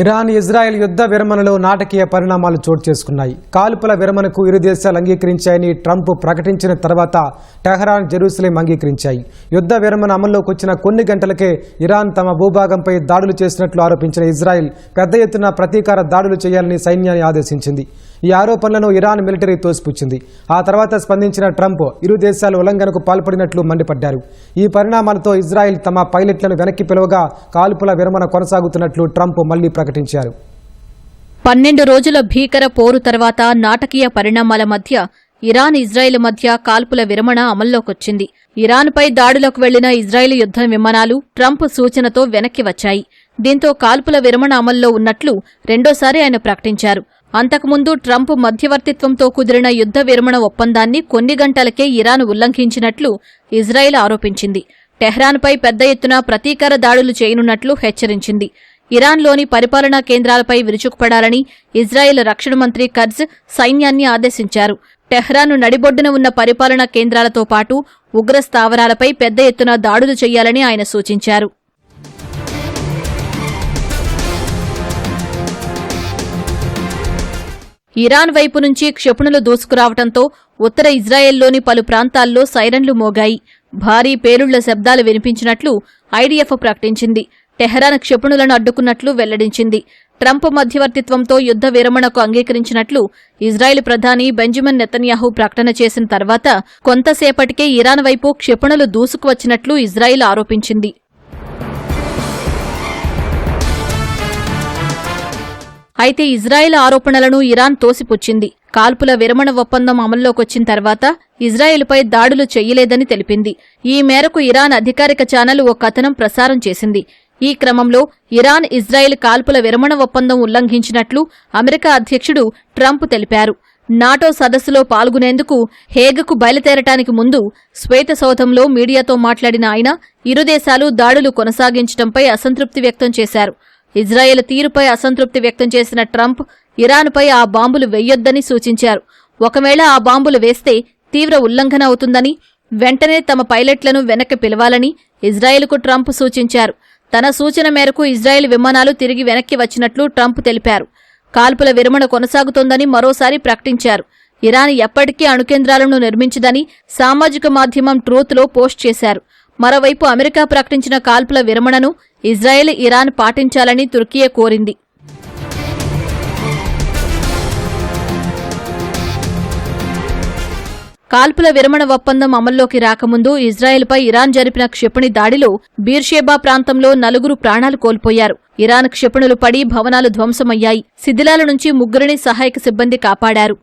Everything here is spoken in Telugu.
ఇరాన్ ఇజ్రాయెల్ యుద్ధ విరమణలో నాటకీయ పరిణామాలు చోటు చేసుకున్నాయి. కాల్పుల విరమణకు ఇరు దేశాలు అంగీకరించాయని ట్రంప్ ప్రకటించిన తర్వాత టెహరాన్ జెరూసలేం అంగీకరించాయి. యుద్ధ విరమణ అమల్లోకి వచ్చిన కొన్ని గంటలకే ఇరాన్ తమ భూభాగంపై దాడులు చేసినట్లు ఆరోపించిన ఇజ్రాయెల్ పెద్ద ఎత్తున ప్రతీకార దాడులు చేయాలని సైన్యాన్ని ఆదేశించింది. ఈ ఆరోపణలను ఇరాన్ మిలిటరీ తోసిపుచ్చింది. ఆ తర్వాత స్పందించిన ట్రంప్ ఇరు దేశాలు ఉల్లంఘనకు పాల్పడినట్లు మండిపడ్డారు. ఈ పరిణామాలతో ఇజ్రాయెల్ తమ పైలట్లను వెనక్కి పిలువగా కాల్పుల విరమణ కొనసాగుతున్నట్లు ట్రంప్ మళ్ళీ ప్రకటించారు. పన్నెండు రోజుల భీకర పోరు తర్వాత నాటకీయ పరిణామాల మధ్య ఇరాన్ ఇజ్రాయెల్ మధ్య కాల్పుల విరమణ అమల్లోకొచ్చింది. ఇరాన్పై దాడులకు వెళ్ళిన ఇజ్రాయెల్ యుద్ధ విమానాలు ట్రంప్ సూచనతో వెనక్కి వచ్చాయి. దీంతో కాల్పుల విరమణ అమల్లో ఉన్నట్లు రెండోసారి ఆయన ప్రకటించారు. అంతకుముందు ట్రంప్ మధ్యవర్తిత్వంతో కుదిరిన యుద్ధ విరమణ ఒప్పందాన్ని కొన్ని గంటలకే ఇరాన్ ఉల్లంఘించినట్లు ఇజ్రాయెల్ ఆరోపించింది. టెహ్రాన్పై పెద్ద ఎత్తున ప్రతీకార దాడులు చేయనున్నట్లు హెచ్చరించింది. ఇరాన్లోని పరిపాలనా కేంద్రాలపై విరుచుకుపడాలని ఇజ్రాయెల్ రక్షణ మంత్రి కర్జ్ సైన్యాన్ని ఆదేశించారు. టెహ్రాన్ నడిబొడ్డున ఉన్న పరిపాలనా కేంద్రాలతో పాటు ఉగ్ర స్థావరాలపై పెద్ద ఎత్తున దాడులు చేయాలని ఆయన సూచించారు. ఇరాన్ వైపు నుంచి క్షిపణులు దూసుకురావటంతో ఉత్తర ఇజ్రాయెల్లోని పలు ప్రాంతాల్లో సైరన్లు మోగాయి. భారీ పేలుళ్ళ శబ్దాలు వినిపించినట్లు ఐడిఎఫ్ ప్రకటించింది. టెహరాన్ క్షిపణులను అడ్డుకున్నట్లు వెల్లడించింది. ట్రంప్ మధ్యవర్తిత్వంతో యుద్ధ విరమణకు అంగీకరించినట్లు ఇజ్రాయెల్ ప్రధాని బెంజమిన్ నెతన్యాహు ప్రకటన చేసిన తర్వాత కొంతసేపటికే ఇరాన్ వైపు క్షిపణులు దూసుకువచ్చినట్లు ఇజ్రాయెల్ ఆరోపించింది. అయితే ఇజ్రాయెల్ ఆరోపణలను ఇరాన్ తోసిపుచ్చింది. కాల్పుల విరమణ ఒప్పందం అమల్లోకొచ్చిన తర్వాత ఇజ్రాయెల్పై దాడులు చెయ్యలేదని తెలిపింది. ఈ మేరకు ఇరాన్ అధికారిక ఛానల్ ఓ కథనం ప్రసారం చేసింది. ఈ క్రమంలో ఇరాన్ ఇజ్రాయెల్ కాల్పుల విరమణ ఒప్పందం ఉల్లంఘించినట్లు అమెరికా అధ్యక్షుడు ట్రంప్ తెలిపారు. నాటో సదస్సులో పాల్గొనేందుకు హేగకు బయలుదేరటానికి ముందు శ్వేతసౌధంలో మీడియాతో మాట్లాడిన ఆయన ఇరు దేశాలు దాడులు కొనసాగించడంపై అసంతృప్తి వ్యక్తం చేశారు. ఇజ్రాయెల్ తీరుపై అసంతృప్తి వ్యక్తం చేసిన ట్రంప్ ఇరాన్పై ఆ బాంబులు వెయ్యొద్దని సూచించారు. ఒకవేళ ఆ బాంబులు వేస్తే తీవ్ర ఉల్లంఘన అవుతుందని వెంటనే తమ పైలట్లను వెనక్కి పిలవాలని ఇజ్రాయెల్కు ట్రంప్ సూచించారు. తన సూచన మేరకు ఇజ్రాయెల్ విమానాలు తిరిగి వెనక్కి వచ్చినట్లు ట్రంప్ తెలిపారు. కాల్పుల విరమణ కొనసాగుతోందని మరోసారి ప్రకటించారు. ఇరాన్ ఎప్పటికీ అణుకేంద్రాలను నిర్మించదని సామాజిక మాధ్యమం ట్రూత్లో పోస్ట్ చేశారు. మరోవైపు అమెరికా ప్రకటించిన కాల్పుల విరమణను ఇజ్రాయెల్ ఇరాన్ పాటించాలని తుర్కియే కోరింది. కాల్పుల విరమణ ఒప్పందం అమల్లోకి రాకముందు ఇజ్రాయెల్పై ఇరాన్ జరిపిన క్షిపణి దాడిలో బీర్షేబా ప్రాంతంలో నలుగురు ప్రాణాలు కోల్పోయారు. ఇరాన్ క్షిపణులు పడి భవనాలు ధ్వంసమయ్యాయి. శిథిలాల నుంచి ముగ్గురిని సహాయక సిబ్బంది కాపాడారు.